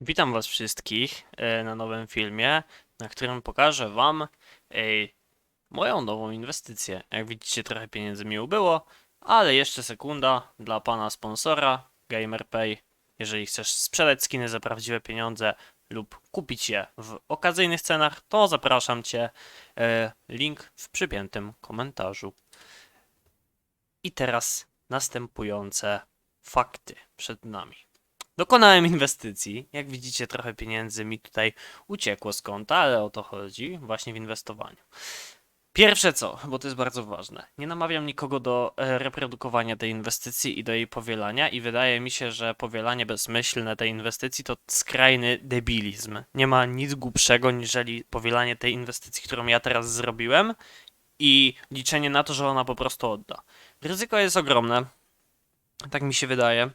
Witam Was wszystkich e, na nowym filmie, na którym pokażę Wam e, moją nową inwestycję. Jak widzicie, trochę pieniędzy mi ubyło, ale jeszcze sekunda dla pana sponsora GamerPay. Jeżeli chcesz sprzedać skiny za prawdziwe pieniądze lub kupić je w okazyjnych cenach, to zapraszam Cię. E, Link w przypiętym komentarzu. I teraz następujące fakty przed nami. Dokonałem inwestycji. Jak widzicie, trochę pieniędzy mi tutaj uciekło z konta, ale o to chodzi właśnie w inwestowaniu. Pierwsze co, bo to jest bardzo ważne. Nie namawiam nikogo do e, reprodukowania tej inwestycji i do jej powielania, i wydaje mi się, że powielanie bezmyślne tej inwestycji to skrajny debilizm. Nie ma nic głupszego niżeli powielanie tej inwestycji, którą ja teraz zrobiłem, i liczenie na to, że ona po prostu odda. Ryzyko jest ogromne. Tak mi się wydaje.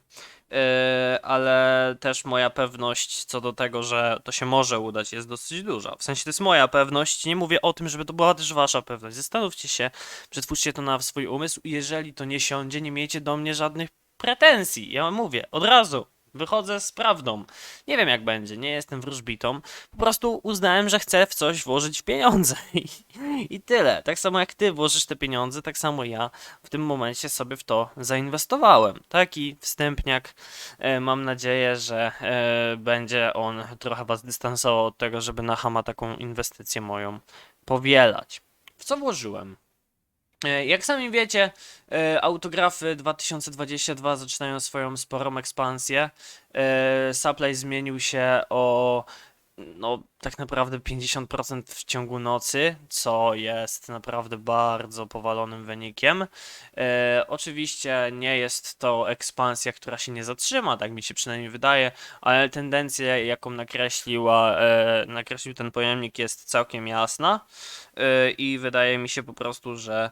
Yy, ale też moja pewność co do tego, że to się może udać, jest dosyć duża. W sensie to jest moja pewność. Nie mówię o tym, żeby to była też wasza pewność. Zastanówcie się, przetwórzcie to na swój umysł. i Jeżeli to nie siądzie, nie miejcie do mnie żadnych pretensji. Ja mówię od razu. Wychodzę z prawdą. Nie wiem jak będzie, nie jestem wróżbitą. Po prostu uznałem, że chcę w coś włożyć pieniądze. I, I tyle. Tak samo jak ty włożysz te pieniądze, tak samo ja w tym momencie sobie w to zainwestowałem. Taki wstępniak. E, mam nadzieję, że e, będzie on trochę was dystansował od tego, żeby na Hama taką inwestycję moją powielać. W co włożyłem? E, Jak sami wiecie, e, autografy 2022 zaczynają swoją sporą ekspansję. E, Supply zmienił się o no, tak naprawdę 50% w ciągu nocy, co jest naprawdę bardzo powalonym wynikiem. E, oczywiście nie jest to ekspansja, która się nie zatrzyma, tak mi się przynajmniej wydaje, ale tendencja, jaką nakreśliła, e, nakreślił ten pojemnik, jest całkiem jasna e, i wydaje mi się po prostu, że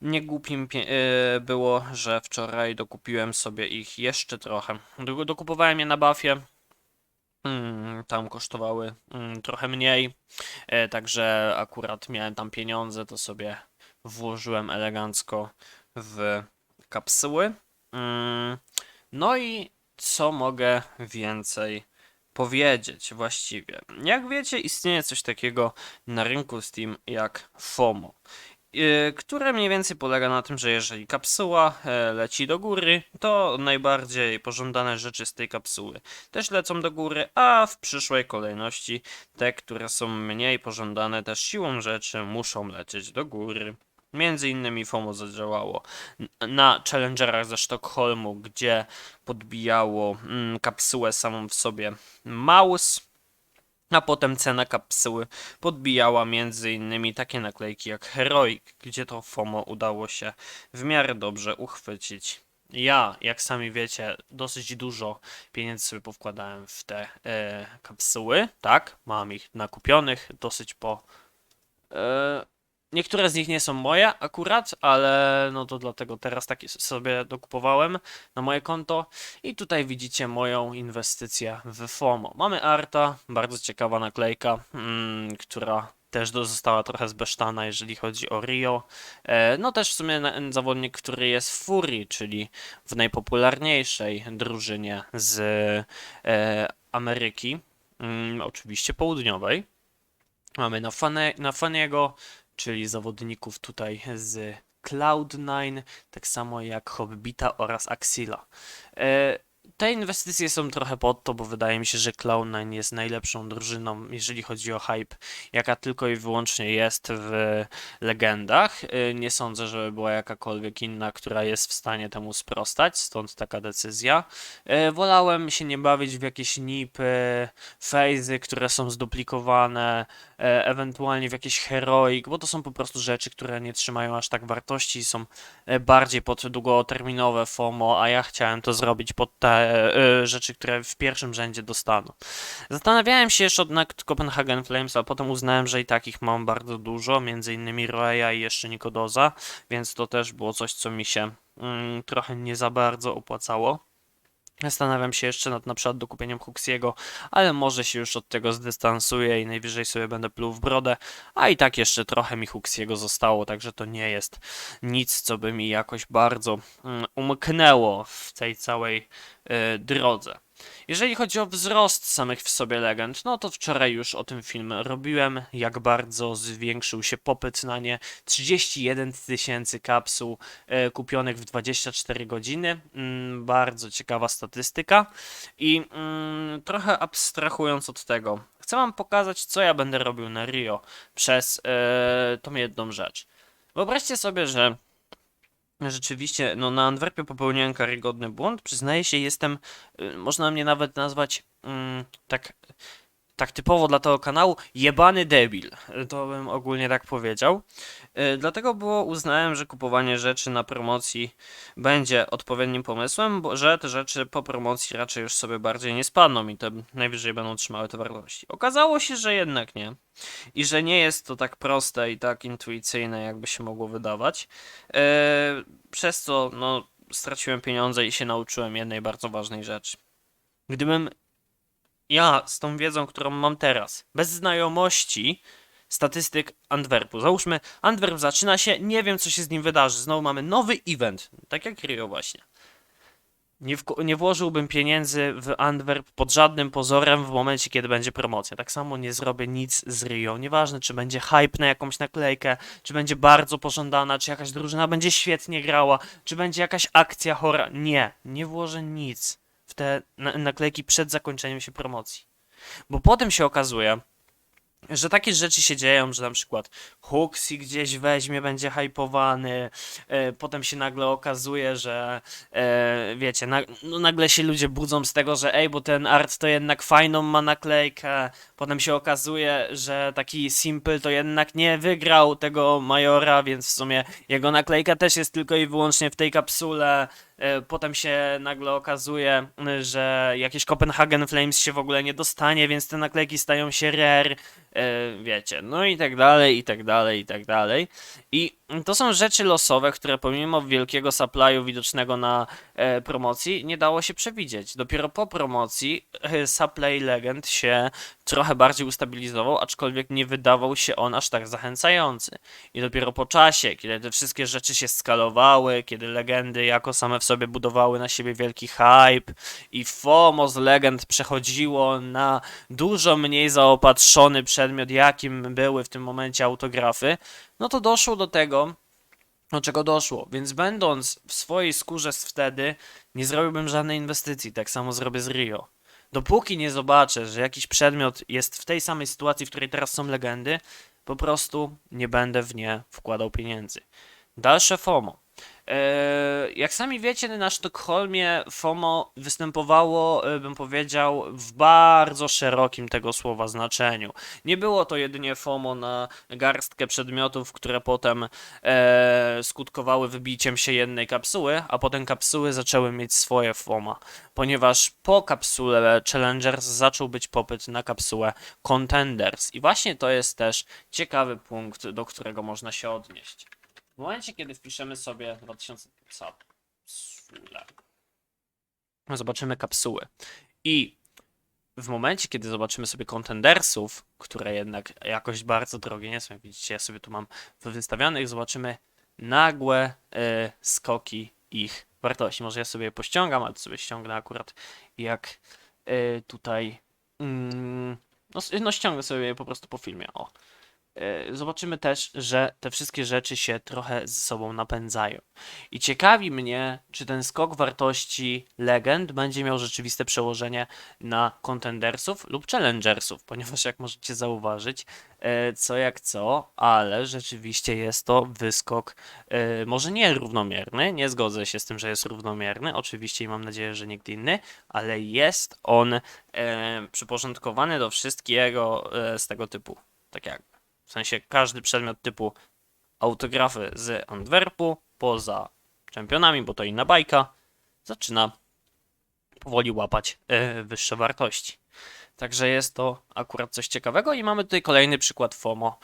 nie głupim e, było, że wczoraj dokupiłem sobie ich jeszcze trochę. Do- Dokupowałem je na buffie. Mm, tam kosztowały mm, trochę mniej, e, także akurat miałem tam pieniądze, to sobie włożyłem elegancko w kapsuły. Mm, no i co mogę więcej powiedzieć właściwie? Jak wiecie, istnieje coś takiego na rynku Steam jak FOMO które mniej więcej polega na tym, że jeżeli kapsuła e, leci do góry, to najbardziej pożądane rzeczy z tej kapsuły też lecą do góry, a w przyszłej kolejności te, które są mniej pożądane też siłą rzeczy muszą lecieć do góry. Między innymi FOMO zadziałało na Challengerach ze Sztokholmu, gdzie podbijało mm, kapsułę samą w sobie mouse, a potem cena kapsuły podbijała innymi takie naklejki jak Heroic, gdzie to FOMO udało się w miarę dobrze uchwycić. Ja, jak sami wiecie, dosyć dużo pieniędzy sobie powkładałem w te e, kapsuły, tak, mam ich nakupionych dosyć po... E, niektóre z nich nie są moje akurat, ale no to dlatego teraz takie sobie dokupowałem na moje konto. I tutaj widzicie moją inwestycję w FOMO. Mamy Arta, bardzo ciekawa naklejka, mm, która też została trochę zbesztana, jeżeli chodzi o Rio. E, no też w sumie zawodnik, który jest w Furii, czyli w najpopularniejszej drużynie z e, Ameryki, mm, oczywiście południowej. Mamy na, Fane, na Faniego, czyli zawodników tutaj z Cloud9, tak samo jak Hobbita oraz Axila. E, te inwestycje są trochę pod to, bo wydaje mi się, że Cloud9 jest najlepszą drużyną, jeżeli chodzi o hype, jaka tylko i wyłącznie jest w legendach. E, nie sądzę, żeby była jakakolwiek inna, która jest w stanie temu sprostać, stąd taka decyzja. E, wolałem się nie bawić w jakieś nipy, fejzy, które są zduplikowane, e, ewentualnie w jakiś heroik, bo to są po prostu rzeczy, które nie trzymają aż tak wartości, są bardziej pod długoterminowe FOMO, a ja chciałem to zrobić pod te rzeczy, które w pierwszym rzędzie dostaną. Zastanawiałem się jeszcze nad Copenhagen Flames, a potem uznałem, że i takich mam bardzo dużo, między innymi Roeya i jeszcze Nikodoza, więc to też było coś, co mi się mm, trochę nie za bardzo opłacało. Zastanawiam się jeszcze nad na przykład dokupieniem Huxiego, ale może się już od tego zdystansuję i najwyżej sobie będę pluł w brodę, a i tak jeszcze trochę mi Huxiego zostało, także to nie jest nic, co by mi jakoś bardzo mm, umknęło w tej całej y, drodze. Jeżeli chodzi o wzrost samych w sobie legend, no to wczoraj już o tym film robiłem, jak bardzo zwiększył się popyt na nie. 31 tysięcy kapsuł e, kupionych w 24 godziny. Mm, bardzo ciekawa statystyka. I mm, trochę abstrahując od tego, chcę wam pokazać, co ja będę robił na Rio przez e, tą jedną rzecz. Wyobraźcie sobie, że rzeczywiście no, na Antwerpie popełniłem karygodny błąd. Przyznaję się, jestem, y, można mnie nawet nazwać mm, tak, tak typowo dla tego kanału, jebany debil. To bym ogólnie tak powiedział. Y, Dlatego było uznałem, że kupowanie rzeczy na promocji będzie odpowiednim pomysłem, bo że te rzeczy po promocji raczej już sobie bardziej nie spadną i te najwyżej będą trzymały te wartości. Okazało się, że jednak nie. I że nie jest to tak proste i tak intuicyjne, jakby się mogło wydawać. E, przez co no, straciłem pieniądze i się nauczyłem jednej bardzo ważnej rzeczy. Gdybym ja z tą wiedzą, którą mam teraz, bez znajomości statystyk Antwerpu, załóżmy, Antwerp zaczyna się, nie wiem co się z nim wydarzy, znowu mamy nowy event, tak jak Rio właśnie. Nie, nie włożyłbym pieniędzy w Antwerp pod żadnym pozorem w momencie, kiedy będzie promocja. Tak samo nie zrobię nic z Rio. Nieważne, czy będzie hype na jakąś naklejkę, czy będzie bardzo pożądana, czy jakaś drużyna będzie świetnie grała, czy będzie jakaś akcja chora. Nie, nie włożę nic te na- naklejki przed zakończeniem się promocji. Bo potem się okazuje, że takie rzeczy się dzieją, że na przykład Huxi gdzieś weźmie, będzie hypowany, e, potem się nagle okazuje, że e, wiecie, na, no nagle się ludzie budzą z tego, że ej, bo ten art to jednak fajną ma naklejkę, potem się okazuje, że taki Simple to jednak nie wygrał tego Majora, więc w sumie jego naklejka też jest tylko i wyłącznie w tej kapsule, Potem się nagle okazuje, y, że jakieś Copenhagen Flames się w ogóle nie dostanie, więc te naklejki stają się rare, e, wiecie, no i tak dalej, i tak dalej, i tak dalej. I to są rzeczy losowe, które pomimo wielkiego supply'u widocznego na e, promocji nie dało się przewidzieć. Dopiero po promocji e, supply legend się trochę bardziej ustabilizował, aczkolwiek nie wydawał się on aż tak zachęcający. I dopiero po czasie, kiedy te wszystkie rzeczy się skalowały, kiedy legendy jako same w sobie budowały na siebie wielki hype i FOMO z legend przechodziło na dużo mniej zaopatrzony przedmiot, jakim były w tym momencie autografy, no to doszło do tego, do czego doszło. Więc będąc w swojej skórze wtedy, nie zrobiłbym żadnej inwestycji. Tak samo zrobię z Rio. Dopóki nie zobaczę, że jakiś przedmiot jest w tej samej sytuacji, w której teraz są legendy, po prostu nie będę w nie wkładał pieniędzy. Dalsze FOMO. Eee, jak sami wiecie, na Sztokholmie FOMO występowało, e, bym powiedział, w bardzo szerokim tego słowa znaczeniu. Nie było to jedynie FOMO na garstkę przedmiotów, które potem e, skutkowały wybiciem się jednej kapsuły, a potem kapsuły zaczęły mieć swoje FOMA, ponieważ po kapsule Challengers zaczął być popyt na kapsułę Contenders. I właśnie to jest też ciekawy punkt, do którego można się odnieść. W momencie, kiedy wpiszemy sobie 2000 kapsule, zobaczymy kapsuły. I w momencie, kiedy zobaczymy sobie contendersów, które jednak jakoś bardzo drogie nie są, jak widzicie, ja sobie tu mam wystawionych, zobaczymy nagłe e, skoki ich wartości. Może ja sobie je pościągam, ale to sobie ściągnę akurat jak e, tutaj. Mm, no, no ściągnę sobie je po prostu po filmie. O. E, Zobaczymy też, że te wszystkie rzeczy się trochę ze sobą napędzają. I ciekawi mnie, czy ten skok wartości legend będzie miał rzeczywiste przełożenie na contendersów lub challengersów, ponieważ jak możecie zauważyć, e, co jak co, ale rzeczywiście jest to wyskok e, może nie równomierny, nie zgodzę się z tym, że jest równomierny, oczywiście i mam nadzieję, że nikt inny, ale jest on przyporządkowany do wszystkiego z tego typu, tak jakby. W sensie każdy przedmiot typu autografy z Antwerpu, poza czempionami, bo to inna bajka, zaczyna powoli łapać e, wyższe wartości. Także jest to akurat coś ciekawego i mamy tutaj kolejny przykład FOMO,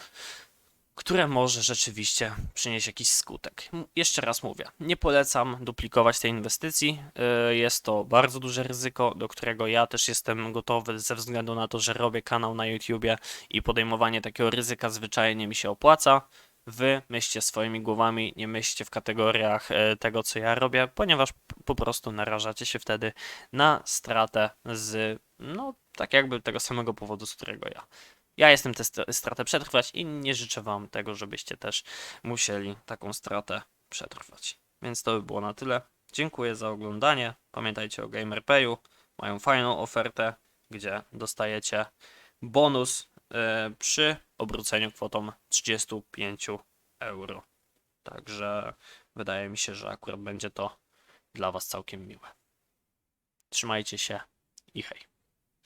które może rzeczywiście przynieść jakiś skutek. Jeszcze raz mówię, nie polecam duplikować tej inwestycji. e, Jest to bardzo duże ryzyko, do którego ja też jestem gotowy ze względu na to, że robię kanał na YouTubie i podejmowanie takiego ryzyka zwyczajnie mi się opłaca. wy myślcie swoimi głowami, nie myślcie w kategoriach e, tego, co ja robię, ponieważ po prostu narażacie się wtedy na stratę z, no, tak jakby tego samego powodu, z którego ja. Ja jestem tę st- stratę przetrwać i nie życzę wam tego, żebyście też musieli taką stratę przetrwać. Więc to by było na tyle. Dziękuję za oglądanie. Pamiętajcie o GamerPayu. Mają fajną ofertę, gdzie dostajecie bonus e, przy obróceniu kwotą 35 euro. Także wydaje mi się, że akurat będzie to dla Was całkiem miłe. Trzymajcie się i hej.